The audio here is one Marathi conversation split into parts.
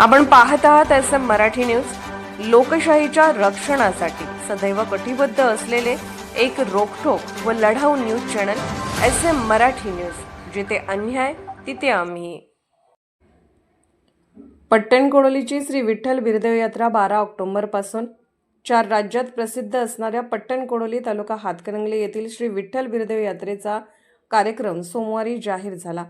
आपण पाहत आहात एस एम मराठी न्यूज. लोकशाहीच्या रक्षणासाठी सदैव कटिबद्ध असलेले एक रोखोक व लढाऊ news channel S M Marathi news. जिथे अन्याय तिथे आम्ही. पट्टणकोडोलीची श्री विठ्ठल बिरदेव यात्रा बारा ऑक्टोबरपासून चार राज्यात प्रसिद्ध असणाऱ्या पट्टणकोडोली तालुका हातकणंगले येथील श्री विठ्ठल बिरदेव यात्रेचा कार्यक्रम सोमवारी जाहीर झाला.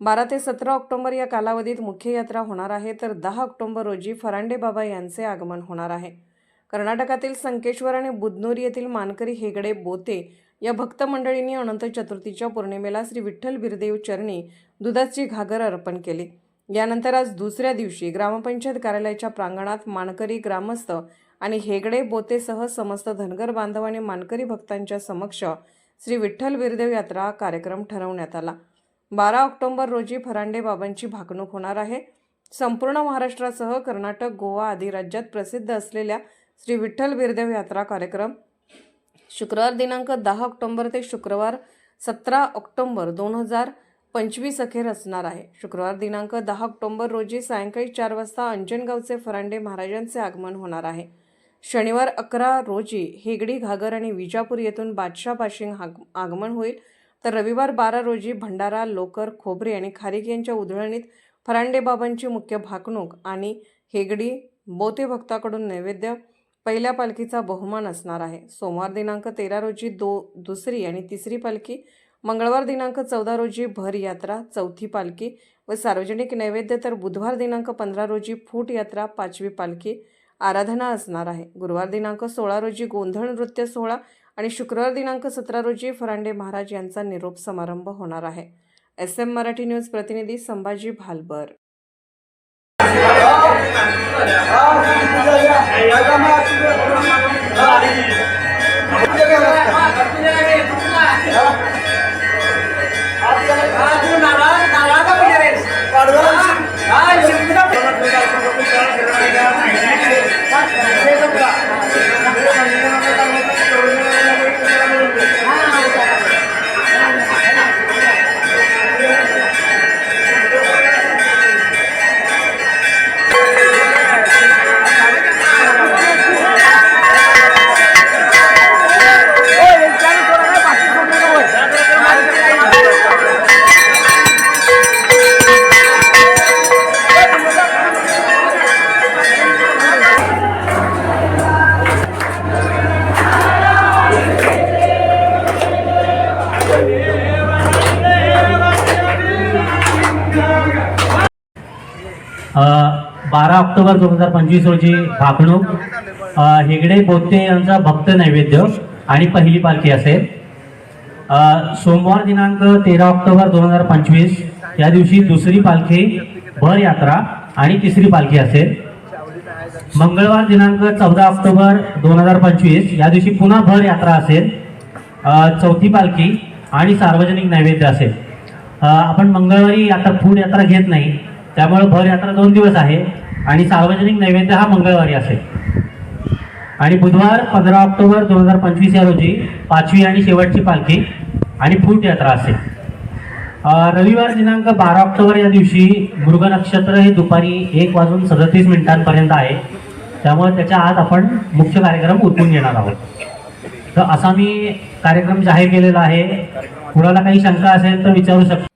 बारा ते सतरा ऑक्टोबर या कालावधीत मुख्य यात्रा होणार आहे तर दहा ऑक्टोबर रोजी फरांडे बाबा यांचे आगमन होणार आहे. कर्नाटकातील संकेश्वर आणि बुदनूर येथील मानकरी हेगडे बोते या भक्त मंडळींनी अनंत चतुर्थीच्या पौर्णिमेला श्री विठ्ठल बिरदेव चरणी दुधाची घागर अर्पण केली. यानंतर आज दुसऱ्या दिवशी ग्रामपंचायत कार्यालयाच्या प्रांगणात मानकरी ग्रामस्थ आणि हेगडे बोतेसह समस्त धनगर बांधव आणि मानकरी भक्तांच्या समक्ष श्री विठ्ठल बिरदेव यात्रा कार्यक्रम ठरवण्यात आला. बारा ऑक्टोबर रोजी फरांडे बाबांची भाकणूक होणार आहे. संपूर्ण महाराष्ट्रासह कर्नाटक गोवा आदी राज्यात प्रसिद्ध असलेल्या श्री विठ्ठल बिरदेव यात्रा कार्यक्रम शुक्रवार दिनांक दहा ऑक्टोबर ते शुक्रवार सतरा ऑक्टोबर दोन हजार पंचवीस अखेर असणार आहे. शुक्रवार दिनांक दहा ऑक्टोबर रोजी सायंकाळी चार वाजता अंजनगावचे फरांडे महाराजांचे आगमन होणार आहे. शनिवार अकरा रोजी हेगडी घागर आणि विजापूर येथून बादशाह पाशिंग आग आगमन होईल. तर रविवार बारा रोजी भंडारा लोकर खोबरे आणि खारीक यांच्या उधळणीत फरांडेबाबांची मुख्य भाकणूक आणि हेगडी बोते भक्ताकडून नैवेद्य पहिल्या पालखीचा बहुमान असणार आहे. सोमवार दिनांक तेरा रोजी दो दुसरी आणि तिसरी पालखी मंगळवार दिनांक चौदा रोजी भर यात्रा चौथी पालखी व सार्वजनिक नैवेद्य तर बुधवार दिनांक पंधरा रोजी फूट यात्रा पाचवी पालखी आराधना असणार आहे. गुरुवार दिनांक सोळा रोजी गोंधळ नृत्य सोहळा आणि शुक्रवार दिनांक सतरा रोजी फरांडे महाराज यांचा निरोप समारंभ होणार आहे. एस एम मराठी न्यूज प्रतिनिधी संभाजी भालबर. बारा ऑक्टोबर दोन हजार पंचवीस रोजी भाकणूक. हेगडे बोत्ते यांचा भक्त नैवेद्य आणि पहिली पालखी असेल. सोमवार दिनांक तेरा ऑक्टोबर दोन हजार पंचवीस या दिवशी दुसरी पालखी भर यात्रा आणि तिसरी पालखी असेल. मंगळवार दिनांक चौदा ऑक्टोबर दोन हजार पंचवीस या दिवशी पुन्हा भर यात्रा असेल. चौथी पालखी आणि सार्वजनिक नैवेद्य असेल. आपण मंगळवारी यात्रा फूड यात्रा घेत नाही. त्यामुळे भर यात्रा दोन दिवस आहे आणि सार्वजनिक नैवेद्य हा मंगळवारी असेल. आणि बुधवार पंधरा ऑक्टोबर दोन हजार पंचवीस या रोजी पाचवी आणि शेवटची पालखी आणि फूट यात्रा असेल. रविवार दिनांक बारा ऑक्टोबर या दिवशी मृग नक्षत्र हे दुपारी एक वाजून सदतीस मिनिटांपर्यंत आहे. त्यामुळे त्याच्या आत आपण मुख्य कार्यक्रम उरकून घेणार आहोत. तर असा मी कार्यक्रम जाहीर केलेला आहे. कुणाला काही शंका असेल तर विचारू शकतो.